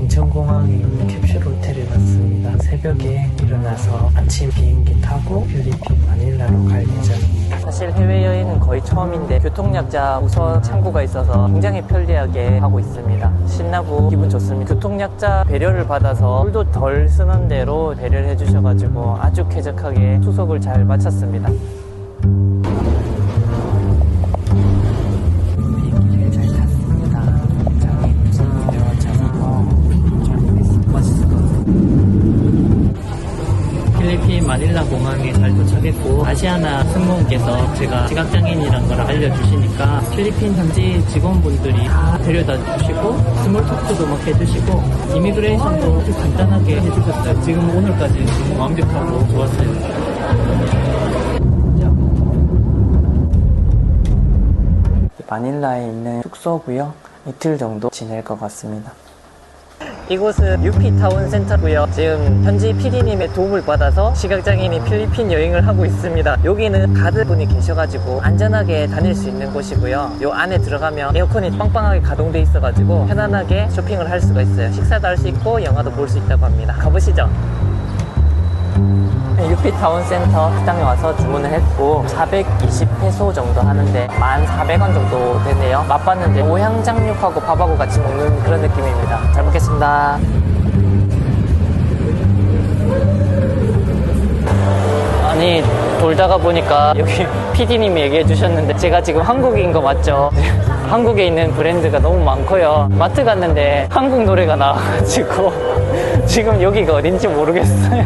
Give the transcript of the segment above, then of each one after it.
인천공항에 있는 캡슐 호텔에 왔습니다. 새벽에 일어나서 아침 비행기 타고 필리핀 마닐라로 갈 예정입니다. 사실 해외여행은 거의 처음인데 교통약자 우선 창구가 있어서 굉장히 편리하게 하고 있습니다. 신나고 기분 좋습니다. 교통약자 배려를 받아서 술도 덜 쓰는 대로 배려를 해주셔가지고 아주 쾌적하게 수속을 잘 마쳤습니다. 마닐라 공항에 잘 도착했고 아시아나 승무원께서 제가 시각장애인이란 걸 알려주시니까 필리핀 현지 직원분들이 다 데려다 주시고 스몰 토크도 막 해주시고 이미그레이션도 간단하게 해주셨어요. 지금 오늘까지 너무 완벽하고 좋았어요. 마닐라에 있는 숙소고요. 이틀 정도 지낼 것 같습니다. 이곳은 유피타운 센터고요. 지금 현지 PD님의 도움을 받아서 시각장애인이 필리핀 여행을 하고 있습니다. 여기는 가드분이 계셔가지고 안전하게 다닐 수 있는 곳이고요. 요 안에 들어가면 에어컨이 빵빵하게 가동돼 있어가지고 편안하게 쇼핑을 할 수가 있어요. 식사도 할 수 있고 영화도 볼 수 있다고 합니다. 가보시죠. 유피타운 센터 식당에 와서 주문을 했고 420페소 정도 하는데 1,400원 정도 되네요. 맛봤는데 오향장육하고 밥하고 같이 먹는 그런 느낌입니다. 잘 먹겠습니다. 아니 돌다가 보니까 여기 PD님이 얘기해 주셨는데 제가 지금 한국인 거 맞죠? 한국에 있는 브랜드가 너무 많고요. 마트 갔는데 한국 노래가 나와가지고 지금 여기가 어딘지 모르겠어요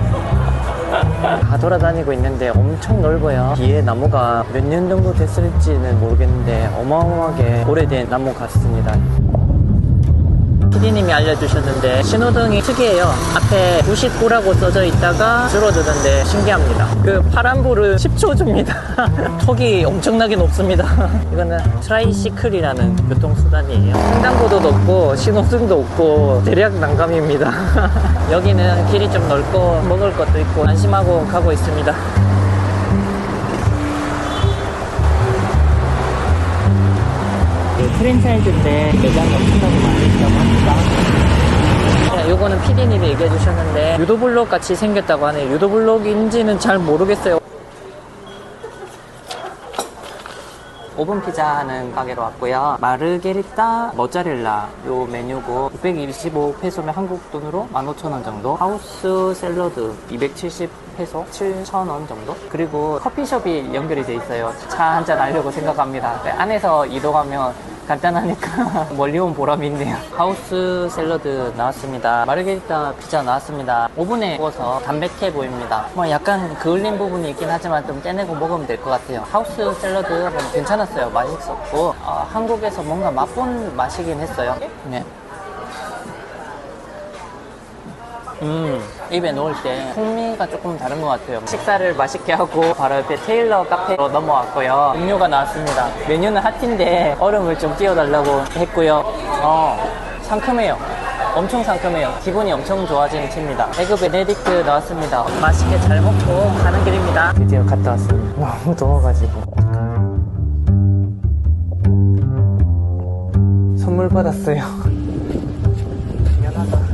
다 돌아다니고 있는데 엄청 넓어요. 뒤에 나무가 몇 년 정도 됐을지는 모르겠는데 어마어마하게 오래된 나무 같습니다. PD님이 알려주셨는데 신호등이 특이해요. 앞에 99라고 써져 있다가 줄어드는데 신기합니다. 그 파란불은 10초 줍니다. 턱이 엄청나게 높습니다. 이거는 트라이시클이라는 교통수단이에요. 횡단보도도 없고 신호등도 없고 대략 난감입니다. 여기는 길이 좀 넓고 먹을 것도 있고 안심하고 가고 있습니다. 프랜차이즈인데 매장이 엄청나게 많이 있다고 합니다. 네, 요거는 PD님이 얘기해 주셨는데 유도블록 같이 생겼다고 하네요. 유도블록인지는 잘 모르겠어요. 오븐 피자 하는 가게로 왔고요. 마르게리따 모짜렐라 요 메뉴고 625 페소면 한국 돈으로 15,000원 정도. 하우스 샐러드 270 페소 7,000원 정도. 그리고 커피숍이 연결이 돼 있어요. 차 한 잔 하려고 생각합니다. 네, 안에서 이동하면 간단하니까 멀리 온 보람이 있네요. 하우스 샐러드 나왔습니다. 마르게리따 피자 나왔습니다. 오븐에 구워서 담백해 보입니다. 뭐 약간 그을린 부분이 있긴 하지만 좀 떼내고 먹으면 될 것 같아요. 하우스 샐러드 괜찮았어요. 맛있었고 어, 한국에서 뭔가 맛본 맛이긴 했어요. 네. 음, 입에 넣을 때 풍미가 조금 다른 것 같아요. 식사를 맛있게 하고 바로 옆에 테일러 카페로 넘어왔고요. 음료가 나왔습니다. 메뉴는 핫인데 얼음을 좀 띄워달라고 했고요. 어, 상큼해요. 엄청 상큼해요. 기분이 엄청 좋아지는 티입니다. 에그 베네딕트 나왔습니다. 맛있게 잘 먹고 가는 길입니다. 드디어 갔다 왔습니다. 너무 더워가지고. 선물 받았어요. 미안하다.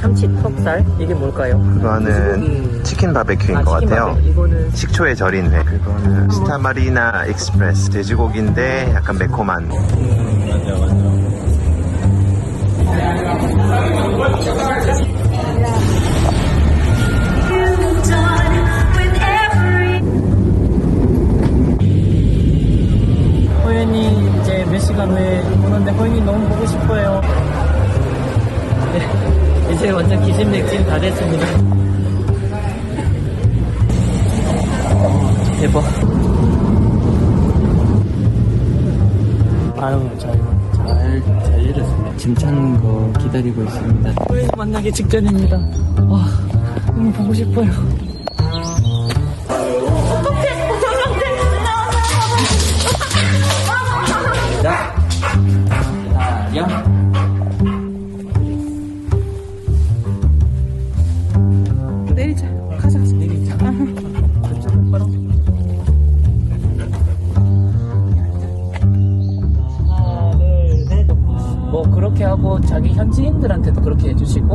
참치 턱살? 이게 뭘까요? 그거는 치킨 바베큐인 아, 것 치킨 같아요. 바베큐. 이거는 식초에 절인 회. 그거는 스타마리나 익스프레스. 돼지고기인데 약간 매콤한. 호연이 이제 몇 시간 후에 오는데 호연이 너무 보고 싶어요. 네, 이제 완전 기심맥진 다 됐습니다. 대박. 아유, 잘, 잘, 잘 이뤘습니다. 짐 찾는 거 기다리고 있습니다. 호연이 만나기 직전입니다. 와, 너무 보고 싶어요. 자, 기다 현지인들한테도 그렇게 해주시고